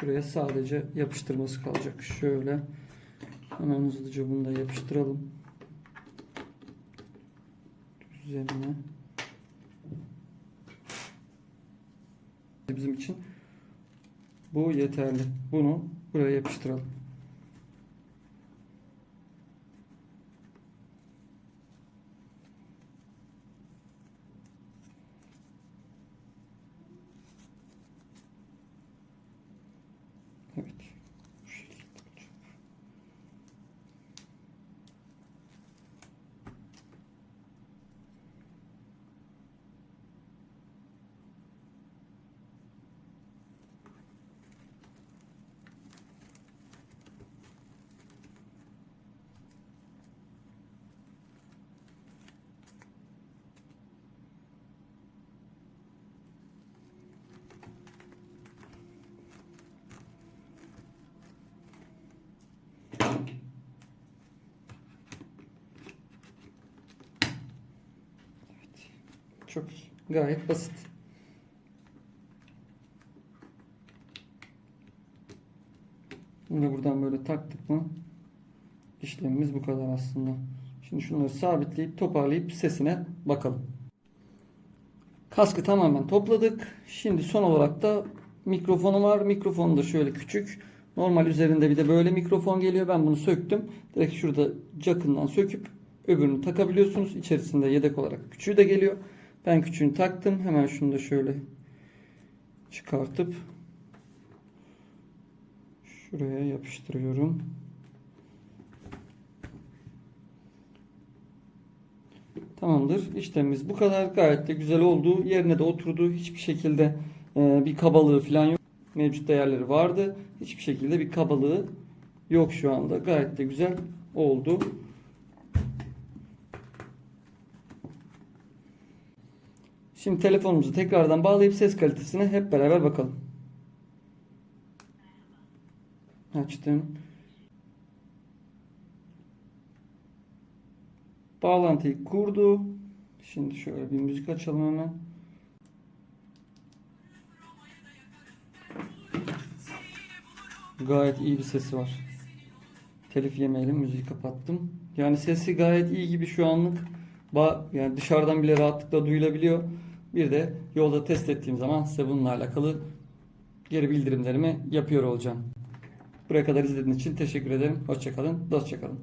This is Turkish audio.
Şuraya sadece yapıştırması kalacak. Şöyle hemen hızlıca bunu da yapıştıralım. Üzerine. Bizim için bu yeterli. Bunu buraya yapıştıralım. Evet. Bu şekilde olacak. Çok. Gayet basit. Bunu da buradan böyle taktık mı işlemimiz bu kadar aslında. Şimdi şunları sabitleyip toparlayıp sesine bakalım. Kaskı tamamen topladık. Şimdi son olarak da mikrofonu var. Mikrofonu da şöyle küçük. Normal üzerinde bir de böyle mikrofon geliyor. Ben bunu söktüm. Direkt şurada jackından söküp öbürünü takabiliyorsunuz. İçerisinde yedek olarak küçüğü de geliyor. Ben küçüğünü taktım. Hemen şunu da şöyle çıkartıp şuraya yapıştırıyorum. Tamamdır. İşlemimiz bu kadar. Gayet de güzel oldu. Yerine de oturdu. Hiçbir şekilde e, bir kabalığı falan yok. Mevcut değerleri vardı. Hiçbir şekilde bir kabalığı yok şu anda. Gayet de güzel oldu. Şimdi telefonumuzu tekrardan bağlayıp ses kalitesine hep beraber bakalım. Açtım. Bağlantıyı kurdu. Şimdi şöyle bir müzik açalım hemen. Gayet iyi bir sesi var. Telif yemeyelim müziği kapattım. Yani sesi gayet iyi gibi şu anlık. Ba yani dışarıdan bile rahatlıkla duyulabiliyor. Bir de yolda test ettiğim zaman size bununla alakalı geri bildirimlerimi yapıyor olacağım. Buraya kadar izlediğiniz için teşekkür ederim. Hoşçakalın. Dostçakalın.